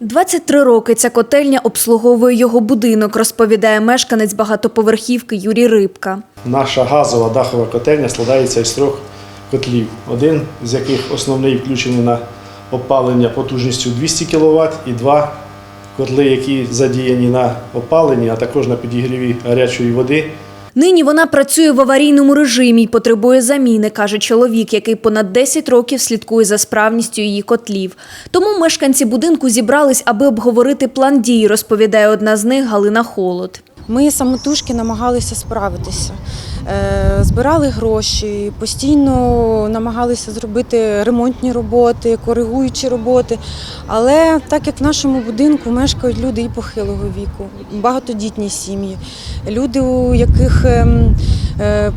23 роки ця котельня обслуговує його будинок, розповідає мешканець багатоповерхівки Юрій Рибка. Наша газова дахова котельня складається із трьох котлів, один з яких основний включений на опалення потужністю 200 кВт і два котли, які задіяні на опаленні, а також на підігріві гарячої води. Нині вона працює в аварійному режимі і потребує заміни, каже чоловік, який понад 10 років слідкує за справністю її котлів. Тому мешканці будинку зібрались, аби обговорити план дій, розповідає одна з них Галина Холод. Ми самотужки намагалися справитися. Е, Збирали гроші, постійно намагалися зробити ремонтні роботи, коригуючі роботи. Але так як в нашому будинку мешкають люди і похилого віку, багатодітні сім'ї, люди, у яких ем, е,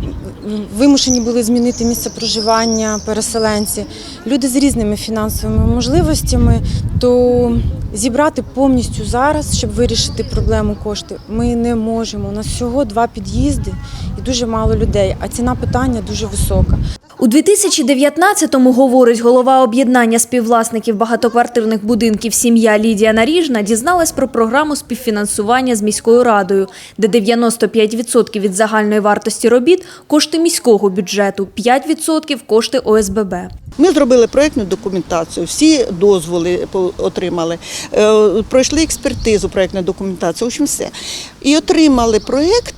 вимушені були змінити місце проживання, переселенці, люди з різними фінансовими можливостями, то зібрати повністю зараз, щоб вирішити проблему кошти, ми не можемо. У нас всього два під'їзди і дуже мало людей, а ціна питання дуже висока. У 2019-му, говорить голова об'єднання співвласників багатоквартирних будинків сім'я Лідія Наріжна, дізналась про програму співфінансування з міською радою, де 95% від загальної вартості робіт – кошти міського бюджету, 5% – кошти ОСББ. Ми зробили проєктну документацію, всі дозволи отримали, е, пройшли експертизу проєктної документації, в общем, все. І отримали проєкт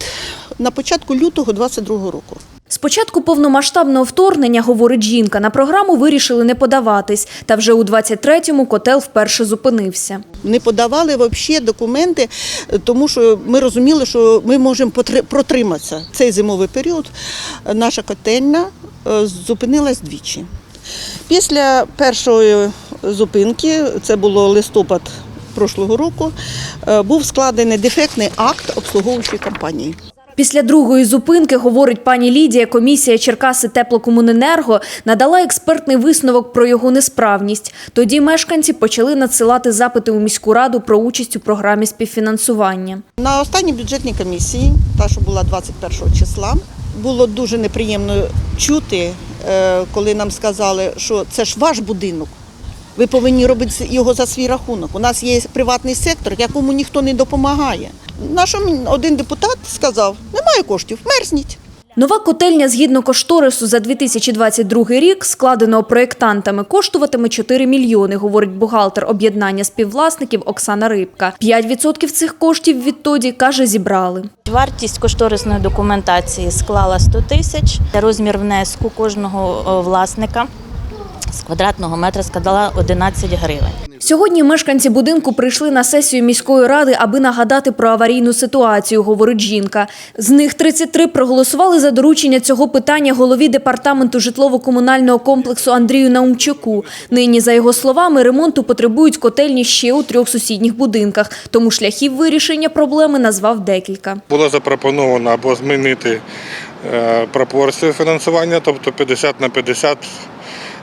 на початку лютого 2022 року. З початку повномасштабного вторгнення, говорить жінка, на програму вирішили не подаватись. Та вже у 23-му котел вперше зупинився. Не подавали взагалі документи, тому що ми розуміли, що ми можемо протриматися. Цей зимовий період е, наша котельня е, зупинилась двічі. Після першої зупинки, це було листопад прошлого року, е, був складений дефектний акт обслуговуючої компанії. Після другої зупинки, говорить пані Лідія, комісія Черкаси Теплокомуненерго надала експертний висновок про його несправність. Тоді мешканці почали надсилати запити у міську раду про участь у програмі співфінансування. На останній бюджетній комісії, та що була 21 числа, було дуже неприємно чути, е, коли нам сказали, що це ж ваш будинок. Ви повинні робити його за свій рахунок. У нас є приватний сектор, якому ніхто не допомагає. Наш один депутат сказав: немає коштів, мерзніть. Нова котельня згідно кошторису за 2022 рік, складеного проєктантами, коштуватиме 4 мільйони, говорить бухгалтер об'єднання співвласників Оксана Рибка. 5% цих коштів відтоді, каже, зібрали. Вартість кошторисної документації склала 100 тисяч. Розмір внеску кожного власника з квадратного метра складала 11 гривень. Сьогодні мешканці будинку прийшли на сесію міської ради, аби нагадати про аварійну ситуацію, говорить жінка. З них 33 проголосували за доручення цього питання голові департаменту житлово-комунального комплексу Андрію Наумчуку. Нині, за його словами, ремонту потребують котельні ще у трьох сусідніх будинках, тому шляхів вирішення проблеми назвав декілька. Було запропоновано або змінити е, пропорцію фінансування, тобто 50 на 50.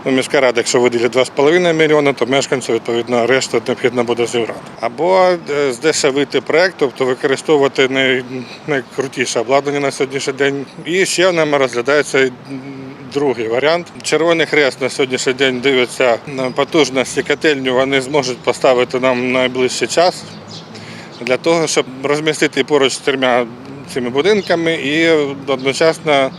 Ну, міська рада, якщо виділить 2,5 мільйони, то мешканцю, відповідно, решту необхідно буде зібрати. Або е, здешевити проект, тобто використовувати най- найкрутіше обладнання на сьогоднішній день. І ще в нами розглядається другий варіант. Червоний хрест на сьогоднішній день дивиться на потужності котельню, вони зможуть поставити нам найближчий час для того, щоб розмістити поруч з трьома цими будинками і одночасно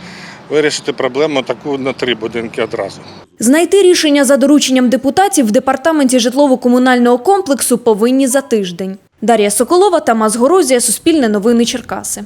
вирішити проблему таку на три будинки одразу. Знайти рішення за дорученням депутатів в департаменті житлово-комунального комплексу повинні за тиждень. Дар'я Соколова, Тамас Горозія, Суспільне новини Черкаси.